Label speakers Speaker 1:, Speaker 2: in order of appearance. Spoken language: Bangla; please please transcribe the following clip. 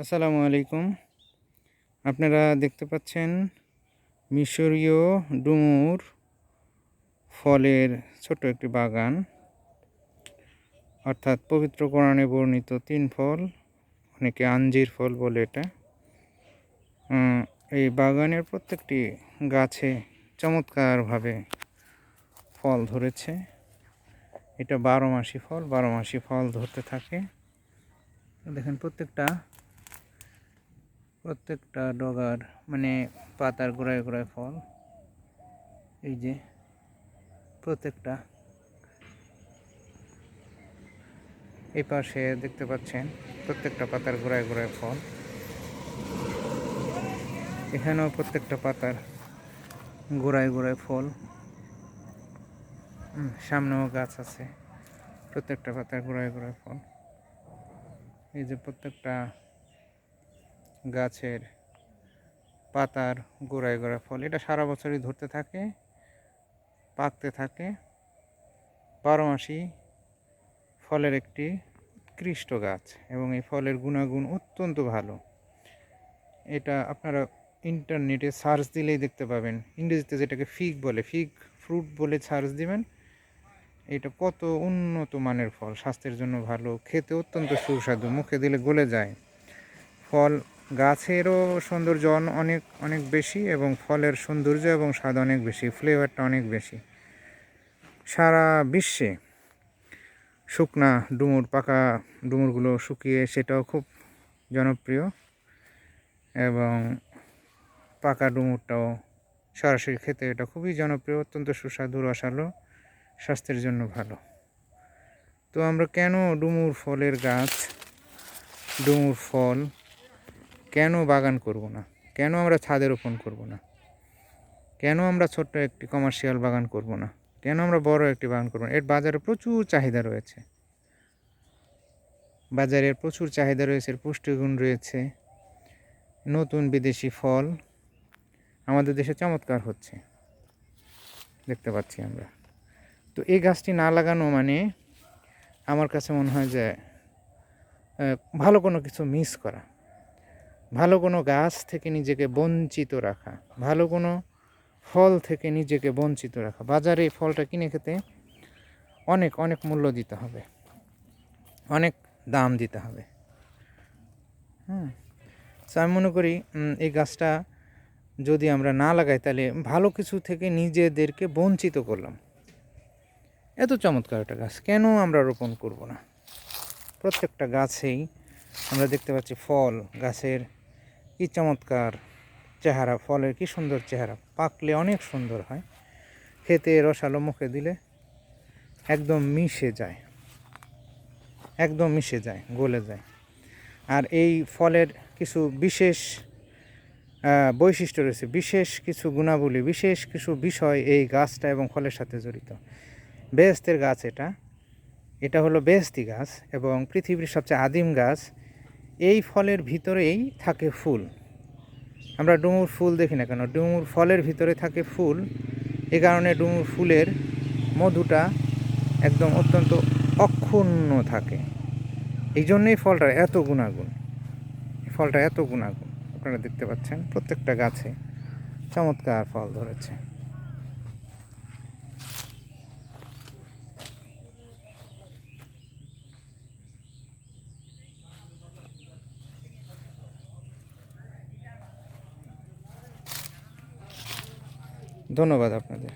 Speaker 1: আসসালামু আলাইকুম। আপনারা দেখতে পাচ্ছেন মিশরীয় ডুমুর ফলের ছোট একটি বাগান। অর্থাৎ পবিত্র কোরআনে বর্ণিত তিন ফল, অনেকে আঞ্জির ফল বলে এটা। এই বাগানের প্রত্যেকটি গাছে চমৎকারভাবে ফল ধরেছে। এটা বারো মাসি ফল, বারো মাসি ফল ধরতে থাকে। দেখেন প্রত্যেকটা প্রত্যেকটা ডগার মানে পাতার গোড়ায় গোড়ায় ফল। এই যে প্রত্যেকটা। এই পাশে দেখতে পাচ্ছেন প্রত্যেকটা পাতার গোড়ায় গোড়ায় ফল। এখানেও প্রত্যেকটা পাতার গোড়ায় গোড়ায় ফল। সামনেও গাছ আছে। প্রত্যেকটা পাতার গোড়ায় গোড়ায় ফল। এই যে প্রত্যেকটা গাছের পাতার গোড়ায় গোড়ায় ফল। এটা সারা বছরই ধরতে থাকে, পাকতে থাকে। বারো মাসি ফলের একটি উৎকৃষ্ট গাছ এবং এই ফলের গুণাগুণ অত্যন্ত ভালো। এটা আপনারা ইন্টারনেটে সার্চ দিলেই দেখতে পাবেন। ইংরেজিতে যেটাকে ফিগ বলে, ফিগ ফ্রুট বলে সার্চ দিবেন। এটা কত উন্নত মানের ফল, স্বাস্থ্যের জন্য ভালো, খেতে অত্যন্ত সুস্বাদু, মুখে দিলে গলে যায়। ফল গাছেরও সৌন্দর্য অনেক অনেক বেশি এবং ফলের সৌন্দর্য এবং স্বাদ অনেক বেশি, ফ্লেভারটা অনেক বেশি। সারা বিশ্বে শুকনা ডুমুর, পাকা ডুমুরগুলো শুকিয়ে সেটাও খুব জনপ্রিয় এবং পাকা ডুমুরটাও সরাসরি খেতে এটা খুবই জনপ্রিয়, অত্যন্ত সুস্বাদু, রসালো, স্বাস্থ্যের জন্য ভালো। তো আমরা কেন ডুমুর ফলের গাছ, ডুমুর ফল কেন বাগান করব না? কেন আমরা ছাদে রোপণ করব না? কেন আমরা ছোট্ট একটি কমার্শিয়াল বাগান করব না? কেন আমরা বড় একটি বাগান করব না? এর বাজারে প্রচুর চাহিদা রয়েছে। বাজারের প্রচুর চাহিদা রয়েছে, এর পুষ্টিগুণ রয়েছে। নতুন বিদেশি ফল আমাদের দেশে চমৎকার হচ্ছে। দেখতে পাচ্ছি আমরা। তো এই গাছটি না লাগানো মানে আমার কাছে মনে হয় যে ভালো কোনো কিছু মিস করা। ভালো কোনো গাছ থেকে নিজেকে বঞ্চিত রাখা, ভালো কোনো ফল থেকে নিজেকে বঞ্চিত রাখা। বাজারে এই ফলটা কিনে খেতে অনেক অনেক মূল্য দিতে হবে, অনেক দাম দিতে হবে। তো আমি মনে করি এই গাছটা যদি আমরা না লাগাই, তাহলে ভালো কিছু থেকে নিজেদেরকে বঞ্চিত করলাম। এত চমৎকার একটা গাছ, কেন আমরা রোপণ করব না? প্রত্যেকটা গাছেই আমরা দেখতে পাচ্ছি ফল, গাছের কি চমৎকার চেহারা, ফলের কি সুন্দর চেহারা, পাকলে অনেক সুন্দর হয়। খেতে রসালো মুখে দিলে একদম মিশে যায়, একদম মিশে যায়, গলে যায়। আর এই ফলের কিছু বিশেষ বৈশিষ্ট্য রয়েছে, বিশেষ কিছু গুণাবলী, বিশেষ কিছু বিষয় এই গাছটা এবং ফলের সাথে জড়িত। বেহস্তের গাছ এটা এটা হলো বেহেস্তি গাছ এবং পৃথিবীর সবচেয়ে আদিম গাছ এই ফলের ভিতরেই থাকে ফুল। আমরা ডুমুর ফুল দেখি না কেন? ডুমুর ফলের ভিতরে থাকে ফুল। এ কারণে ডুমুর ফুলের মধুটা একদম অত্যন্ত অক্ষুণ্ণ থাকে। এই জন্যই ফলটার এত গুণাগুণ। ফলটা এত গুণাগুণ। আপনারা দেখতে পাচ্ছেন প্রত্যেকটা গাছে চমৎকার ফল ধরেছে। ধন্যবাদ আপনাদের।